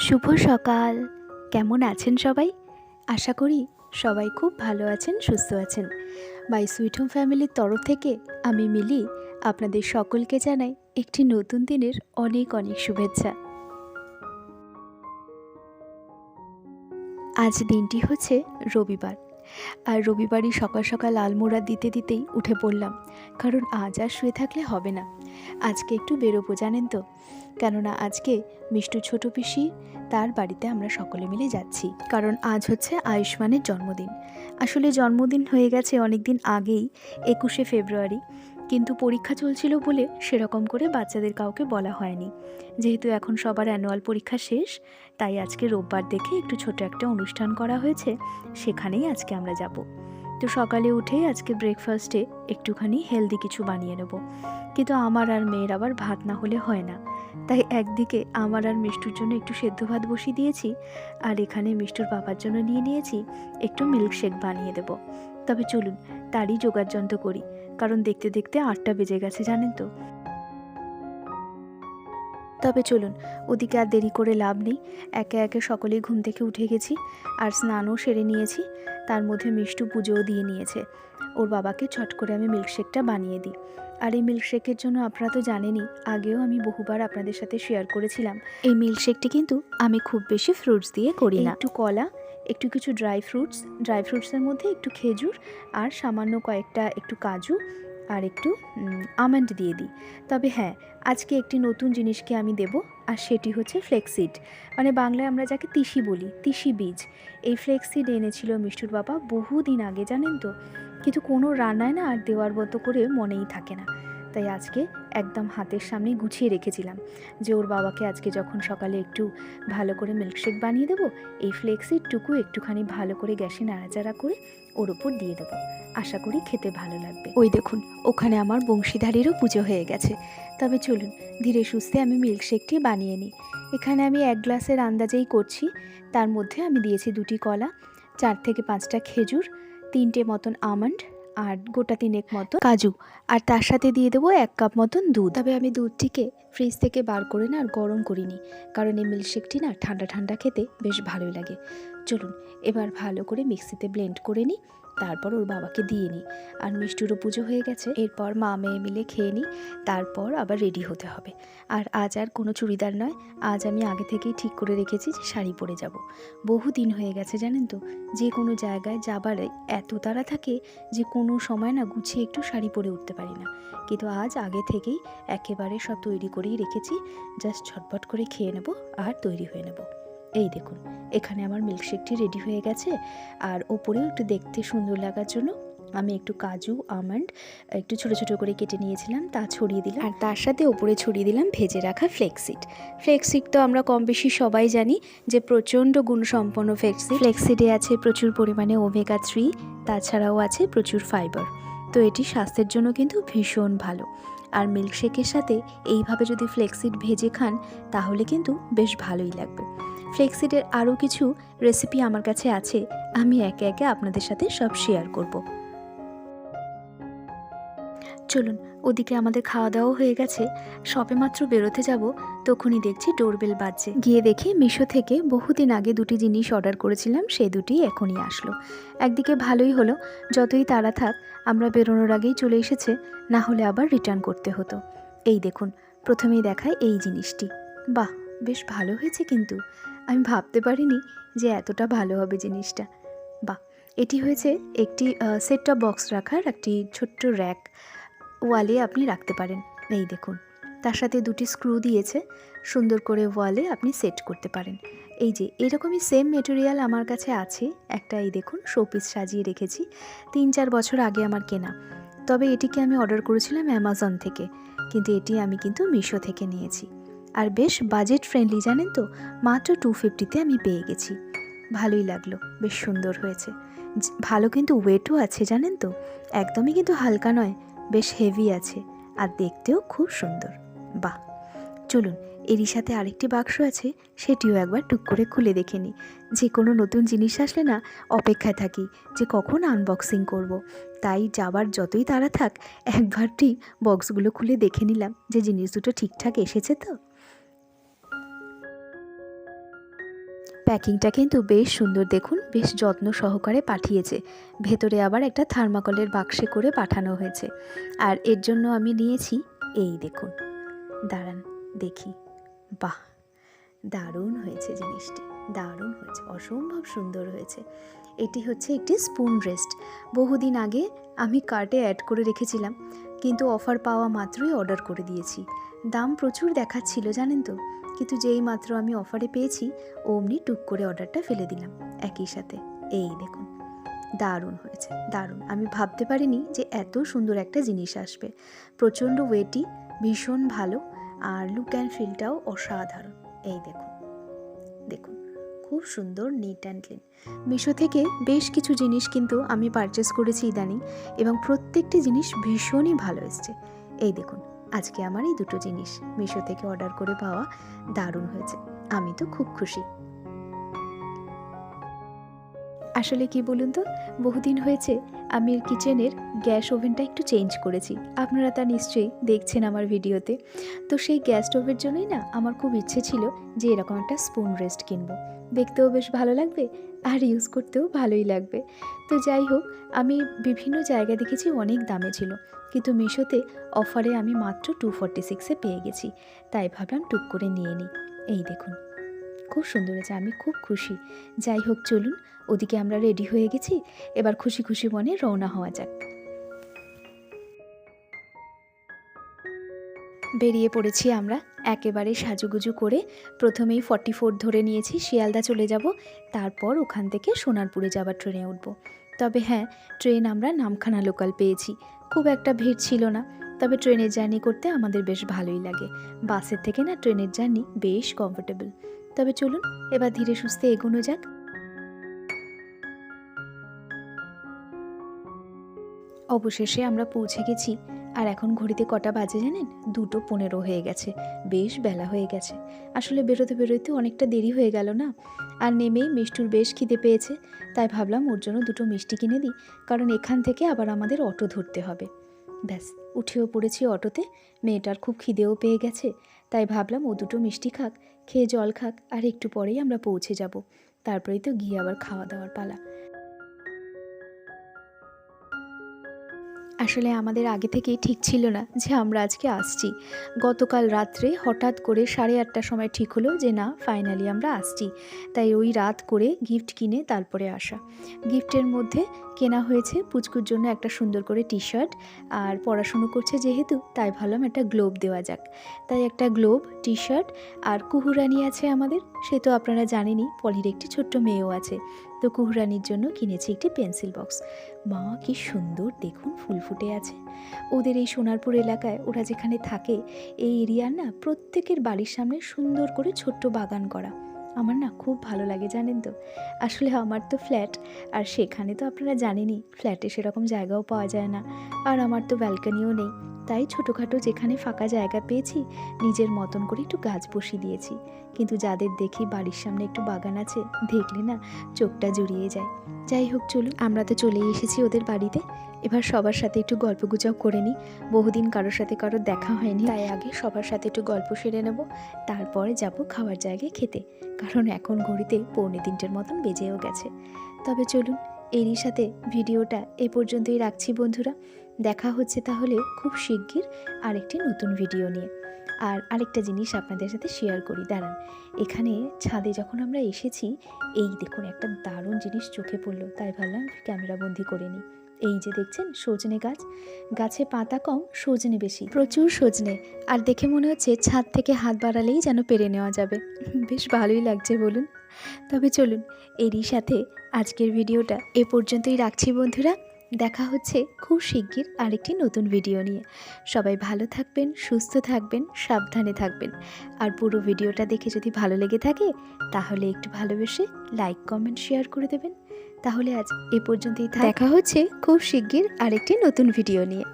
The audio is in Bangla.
শুভ সকাল। কেমন আছেন সবাই? আশা করি সবাই খুব ভালো আছেন, সুস্থ আছেন। মাই সুইট হোম ফ্যামিলির তরফ থেকে আমি মিলি আপনাদের সকলকে জানাই একটি নতুন দিনের অনেক অনেক শুভেচ্ছা। আজ দিনটি হচ্ছে রবিবার। আর রবিবারই সকাল সকাল আলমোড়া দিতে দিতেই উঠে পড়লাম। কারণ আজ আর শুয়ে থাকলে হবে না। আজকে একটু বেরোবো, জানেন তো। কেননা আজকে মিষ্টু ছোট পিসি, তার বাড়িতে আমরা সকলে মিলে যাচ্ছি। কারণ আজ হচ্ছে আয়ুষ্মানের জন্মদিন। আসলে জন্মদিন হয়ে গেছে অনেক দিন আগেই, একুশে ফেব্রুয়ারি। কিন্তু পরীক্ষা চলছিল বলে সেরকম করে বাচ্চাদের কাউকে বলা হয়নি। যেহেতু এখন সবার অ্যানুয়াল পরীক্ষা শেষ, তাই আজকে রোববার দেখে একটু ছোট একটা অনুষ্ঠান করা হয়েছে, সেখানেই আজকে আমরা যাব। তো সকালে উঠেই আজকে ব্রেকফাস্টে একটুখানি হেলদি কিছু বানিয়ে নেব। কিন্তু আমার আর মেয়ের আবার ভাত না হলে হয় না। তাই একদিকে আমার আর মিষ্টুর জন্য একটু সেদ্ধ ভাত বসিয়ে দিয়েছি, আর এখানে মিষ্টুর বাবার জন্য নিয়ে নিয়েছি একটু মিল্কশেক বানিয়ে দেব। তবে চলুন, তারই যোগাযন্ত্র করি, কারণ দেখতে দেখতে আটটা বেজে গেছে, জানেন তো। তবে চলুন, ওদিকে আর দেরি করে লাভ নেই। একে একে সকলেই ঘুম থেকে উঠে গেছি, আর স্নানও সেরে নিয়েছি। তার মধ্যে মিষ্টু পুজোও দিয়ে নিয়েছে। ওর বাবাকে ছট করে আমি মিল্কশেকটা বানিয়ে দিই। আর এই মিল্কশেকের জন্য আপনারা তো জানেনই, আগেও আমি বহুবার আপনাদের সাথে শেয়ার করেছিলাম। এই মিল্কশেকটি কিন্তু আমি খুব বেশি ফ্রুটস দিয়ে করি না। একটু কলা, একটু কিছু ড্রাই ফ্রুটস ড্রাই ফ্রুটসের মধ্যে একটু খেজুর আর সামান্য কয়েকটা একটু কাজু আর একটু আমন্ড দিয়ে দিই। তবে হ্যাঁ আজকে একটি নতুন জিনিসকে আমি দেব। আর সেটি হচ্ছে ফ্লেক্সিড। মানে বাংলায় আমরা যাকে তিসি বলি, তিসি বীজ। এই ফ্লেক্সিড এনেছিল মিষ্টুর বাবা বহুদিন আগে, জানেন তো? কিন্তু কোনো রান্নায় না আর দেওয়ার মতো করে মনেই থাকে না। তাই আজকে একদম হাতের সামনে গুছিয়ে রেখেছিলাম যে ওর বাবাকে আজকে যখন সকালে একটু ভালো করে মিল্কশেক বানিয়ে দেবো, এই ফ্লেক্সিডটুকু একটুখানি ভালো করে গ্যাসে নাড়াচাড়া করে ওর ওপর দিয়ে দেবো। আশা করি খেতে ভালো লাগবে। ওই দেখুন, ওখানে আমার বংশীধারেরও পুজো হয়ে গেছে। তবে চলুন, ধীরে সুস্থে আমি মিল্কশেকটি বানিয়ে নিই। এখানে আমি এক গ্লাসের আন্দাজেই করছি। তার মধ্যে আমি দিয়েছি দুটি কলা, চার থেকে পাঁচটা খেজুর, তিনটে মতন আমন্ড আর গোটা তিনেক মতো কাজু। আর তার সাথে দিয়ে দেবো এক কাপ মতন দুধ। তবে আমি দুধটিকে ফ্রিজ থেকে বার করে না আর গরম করিনি। কারণ এই মিল্কশেকটি না ঠান্ডা ঠান্ডা খেতে বেশ ভালোই লাগে। চলুন, এবার ভালো করে মিক্সিতে ব্লেন্ড করে নিই। তারপর ওর বাবাকে দিয়ে নিই। আর মিষ্টুরও পুজো হয়ে গেছে। এরপর মা মেয়ে মিলে খেয়ে নিই। তারপর আবার রেডি হতে হবে। আর আজ আর কোনো চুড়িদার নয়। আজ আমি আগে থেকেই ঠিক করে রেখেছি যে শাড়ি পরে যাব। বহু দিন হয়ে গেছে, জানেন তো? যে কোনো জায়গায় যাবার এত তাড়া থাকে যে কোনো সময় না গুছিয়ে একটু শাড়ি পরে উঠতে পারি না। কিন্তু আজ আগে থেকেই একেবারে সব তৈরি করেই রেখেছি। জাস্ট ছটপট করে খেয়ে নেব আর তৈরি হয়ে নেব। এই দেখুন, এখানে আমার মিল্কশেকটি রেডি হয়ে গেছে। আর ওপরেও একটু দেখতে সুন্দর লাগার জন্য আমি একটু কাজু আমন্ড একটু ছোটো ছোটো করে কেটে নিয়েছিলাম, তা ছড়িয়ে দিলাম। আর তার সাথে ওপরে ছড়িয়ে দিলাম ভেজে রাখা ফ্লেক্সিড ফ্লেক্সিড তো আমরা কম বেশি সবাই জানি যে প্রচণ্ড গুণসম্পন্ন ফ্লেক্সিড ফ্লেক্সিডে আছে প্রচুর পরিমাণে ওমেগা থ্রি তাছাড়াও আছে প্রচুর ফাইবার তো এটি স্বাস্থ্যের জন্য কিন্তু ভীষণ ভালো। আর মিল্কশেকের সাথে এইভাবে যদি ফ্লেক্সিড ভেজে খান, তাহলে কিন্তু বেশ ভালোই লাগবে। ফ্লেক্সিডের আরও কিছু রেসিপি আমার কাছে আছে, আমি একে একে আপনাদের সাথে সব শেয়ার করব। চলুন, ওদিকে আমাদের খাওয়া দাওয়া হয়ে গেছে। সবে মাত্র বেরোতে যাব, তখনই দেখছি ডোরবেল বাজছে। গিয়ে দেখি মিশো থেকে বহুদিন আগে দুটি জিনিস অর্ডার করেছিলাম, সে দুটি এখনই আসলো। একদিকে ভালোই হলো, যতই তাড়া থাক, আমরা বেরোনোর আগেই চলে এসেছে, না হলে আবার রিটার্ন করতে হতো। এই দেখুন, প্রথমেই দেখায় এই জিনিসটি। বাহ, বেশ ভালো হয়েছে কিন্তু। আমি ভাবতে পারিনি যে এতটা ভালো হবে জিনিসটা। বাহ, এটি হয়েছে একটি সেট টপ বক্স রাখার একটি ছোট্ট র্যাক ওয়ালে আপনি রাখতে পারেন। এই দেখুন, তার সাথে দুটি স্ক্রু দিয়েছে, সুন্দর করে ওয়ালে আপনি সেট করতে পারেন। এই যে, এরকমই সেম মেটেরিয়াল আমার কাছে আছে। একটা এই দেখুন শোপিস সাজিয়ে রেখেছি, তিন চার বছর আগে আমার কেনা। তবে এটিকে আমি অর্ডার করেছিলাম অ্যামাজন থেকে, কিন্তু এটি আমি কিন্তু মিশো থেকে নিয়েছি। আর বেশ বাজেট ফ্রেন্ডলি জানেন তো? মাত্র টু ফিফটিতে আমি পেয়ে গেছি। ভালোই লাগল, বেশ সুন্দর হয়েছে। ভালো কিন্তু ওয়েটও আছে, জানেন তো? একদমই কিন্তু হালকা নয়, বেশ হেভি আছে, আর দেখতেও খুব সুন্দর। বাহ! চলুন, এরই সাথে আরেকটি বাক্স আছে, সেটিও একবার টুক করে খুলে দেখে নিই। যে কোনো নতুন জিনিস আসলে না, অপেক্ষায় থাকি যে কখন আনবক্সিং করব। তাই যাবার যতই তাড়া থাক একবারটি বক্সগুলো খুলে দেখে নিলাম যে জিনিস দুটো ঠিকঠাক এসেছে তো? প্যাকিংটা কিন্তু বেশ সুন্দর দেখুন, বেশ যত্ন সহকারে পাঠিয়েছে। ভেতরে আবার একটা থার্মাকলের বাক্সে করে পাঠানো হয়েছে। আর এর জন্য আমি নিয়েছি, এই দেখুন। দাঁড়ান, দেখি। বাহ! দারুণ হয়েছে জিনিসটি। দারুণ হয়েছে, অসম্ভব সুন্দর হয়েছে। এটি হচ্ছে একটি স্পুন রেস্ট। বহুদিন আগে আমি কার্টে অ্যাড করে রেখেছিলাম, কিন্তু অফার পাওয়া মাত্রই অর্ডার করে দিয়েছি। দাম প্রচুর দেখাচ্ছিল, জানেন তো? কিন্তু যেই মাত্র আমি অফারে পেয়েছি, অমনি টুক করে অর্ডারটা ফেলে দিলাম। একই সাথে, এই দেখুন, দারুণ হয়েছে, দারুণ। আমি ভাবতে পারিনি যে এত সুন্দর একটা জিনিস আসবে। প্রচণ্ড ওয়েটি ভীষণ ভালো, আর লুক অ্যান্ড ফিলটাও অসাধারণ। এই দেখুন দেখুন, খুব সুন্দর নিট অ্যান্ড ক্লিন মিশো থেকে বেশ কিছু জিনিস কিন্তু আমি পারচেস করেছি ইদানিং, এবং প্রত্যেকটি জিনিস ভীষণই ভালো এসছে। এই দেখুন আজকে আমার এই দুটো জিনিস মিশো থেকে অর্ডার করে পাওয়া দারুণ হয়েছে। আমি তো খুব খুশি। আসলে কি বলুন তো? বহুদিন হয়েছে আমি কিচেনের গ্যাস ওভেনটা একটু চেঞ্জ করেছি। আপনারা তা নিশ্চয়ই দেখছেন আমার ভিডিওতে। তো সেই গ্যাস স্টোভের জন্যই না আমার খুব ইচ্ছে ছিল যে এরকম একটা স্পুন রেস্ট কিনবো। দেখতেও বেশ ভালো লাগবে আর ইউজ করতেও ভালোই লাগবে। তো যাই হোক, আমি বিভিন্ন জায়গায় দেখেছি অনেক দামে ছিল। কিন্তু মিশোতে অফারে আমি মাত্র টু ফর্টি সিক্সে পেয়ে গেছি। তাই ভাবলাম টুক করে নিয়ে নিই। এই দেখুন। খুব সুন্দর হয়েছে, আমি খুব খুশি। যাই হোক, চলুন, ওদিকে আমরা রেডি হয়ে গেছি, এবার খুশি খুশি মনে রওনা হওয়া যাক। বেরিয়ে পড়েছি আমরা, একেবারে সাজুগুজু করে, প্রথমেই ফর্টি ফোর ধরে নিয়েছি, শিয়ালদা চলে যাব, তারপর ওখান থেকে সোনারপুরে যাবার ট্রেনে উঠব। তবে হ্যাঁ ট্রেন আমরা নামখানা লোকাল পেয়েছি, খুব একটা ভিড় ছিল না, তবে ট্রেনের জার্নি করতে আমাদের বেশ ভালোই লাগে। বাসের থেকে না, ট্রেনের জার্নি বেশ কমফোর্টেবল তবে চলুন, এবার ধীরে সুস্থে এগোনো যাক। অবশেষে আমরা পৌঁছে গেছি। আর এখন ঘড়িতে কটা বাজে জানেন? দুটো পনেরো হয়ে গেছে। বেশ বেলা হয়ে গেছে। আসলে বেরোতে বেরোতে অনেকটা দেরি হয়ে গেল না? আর নেমেই মিষ্টুর বেশ খিদে পেয়েছে। তাই ভাবলাম ওর জন্য দুটো মিষ্টি কিনে দিই, কারণ এখান থেকে আবার আমাদের অটো ধরতে হবে। ব্যাস, উঠেও পড়েছি অটোতে। মেয়েটার খুব খিদেও পেয়ে গেছে। তাই ভাবলাম ও দুটো মিষ্টি খাক। খেয়ে জল খাক, আর একটু পরেই আমরা পৌঁছে যাব। তারপরেই তো গিয়ে আবার খাওয়া দাওয়ার পালা। আসলে আমাদের আগে থেকেই ঠিক ছিল না যে আমরা আজকে আসছি। গতকাল রাত্রে হঠাৎ করে সাড়ে আটটার সময় ঠিক হলো যে না ফাইনালি আমরা আসছি। তাই ওই রাত করে গিফট কিনে তারপরে আসা। গিফটের মধ্যে কেনা হয়েছে পুচকুর জন্য একটা সুন্দর করে টি শার্ট আর পড়াশুনো করছে যেহেতু, তাই ভাবলাম একটা গ্লোব দেওয়া যাক। তাই একটা গ্লোব টি শার্ট আর কুহুরানি আছে আমাদের, সে তো আপনারা জানেনই, পলির একটি ছোট্ট মেয়েও আছে। তো কুহরানির জন্য কিনেছি একটি পেন্সিল বক্স। মা, কি সুন্দর, দেখুন, ফুল ফুটে আছে। ওদের এই সোনারপুর এলাকায় ওরা যেখানে থাকে, এই এরিয়ার না প্রত্যেকের বাড়ির সামনে সুন্দর করে ছোট্ট বাগান করা। আমার না খুব ভালো লাগে, জানেন তো। আসলে আমার তো ফ্ল্যাট, আর সেখানে তো আপনারা জানেনই, ফ্ল্যাটে সেরকম জায়গাও পাওয়া যায় না। আর আমার তো ব্যালকানিও নেই, তাই ছোটোখাটো যেখানে ফাঁকা জায়গা পেয়েছি, নিজের মতন করে একটু গাছ বসিয়ে দিয়েছি। কিন্তু যাদের দেখি বাড়ির সামনে একটু বাগান আছে, দেখলে না চোখটা জুড়িয়ে যায়। যাই হোক, চলুন। আমরা তো চলেই এসেছি ওদের বাড়িতে। এবার সবার সাথে একটু গল্প গুজব করে নিই বহুদিন কারোর সাথে কারোর দেখা হয়নি। তাই আগে সবার সাথে একটু গল্প সেরে নেব। তারপরে যাব খাওয়ার জায়গায় খেতে। কারণ এখন ঘড়িতে পৌনে তিনটের মতন বেজেও গেছে। তবে চলুন, এরই সাথে ভিডিওটা এ পর্যন্তই রাখছি বন্ধুরা। দেখা হচ্ছে তাহলে খুব শিগগির আরেকটি নতুন ভিডিও নিয়ে। আর আরেকটা জিনিস আপনাদের সাথে শেয়ার করি, দাঁড়ান। এখানে ছাদে যখন আমরা এসেছি, এই দেখুন একটা দারুণ জিনিস চোখে পড়ল। তাই ভাবলাম ক্যামেরা বন্দি করে নিই। এই যে দেখছেন সজনে গাছ। গাছে পাতা কম, সজনে বেশি। প্রচুর সজনে। আর দেখে মনে হচ্ছে ছাদ থেকে হাত বাড়ালেই যেন পেরে নেওয়া যাবে। বেশ ভালোই লাগছে বলুন। তবে চলুন, এরই সাথে আজকের ভিডিওটা এ পর্যন্তই রাখছি বন্ধুরা। দেখা হচ্ছে খুব শিগগির আরেকটি নতুন ভিডিও নিয়ে। সবাই ভালো থাকবেন, সুস্থ থাকবেন, সাবধানে থাকবেন। আর পুরো ভিডিওটা দেখে যদি ভালো লেগে থাকে, তাহলে একটু ভালোবেসে লাইক কমেন্ট শেয়ার করে দেবেন। তাহলে আজ এ পর্যন্তই। দেখা হচ্ছে খুব শিগগির আরেকটি নতুন ভিডিও নিয়ে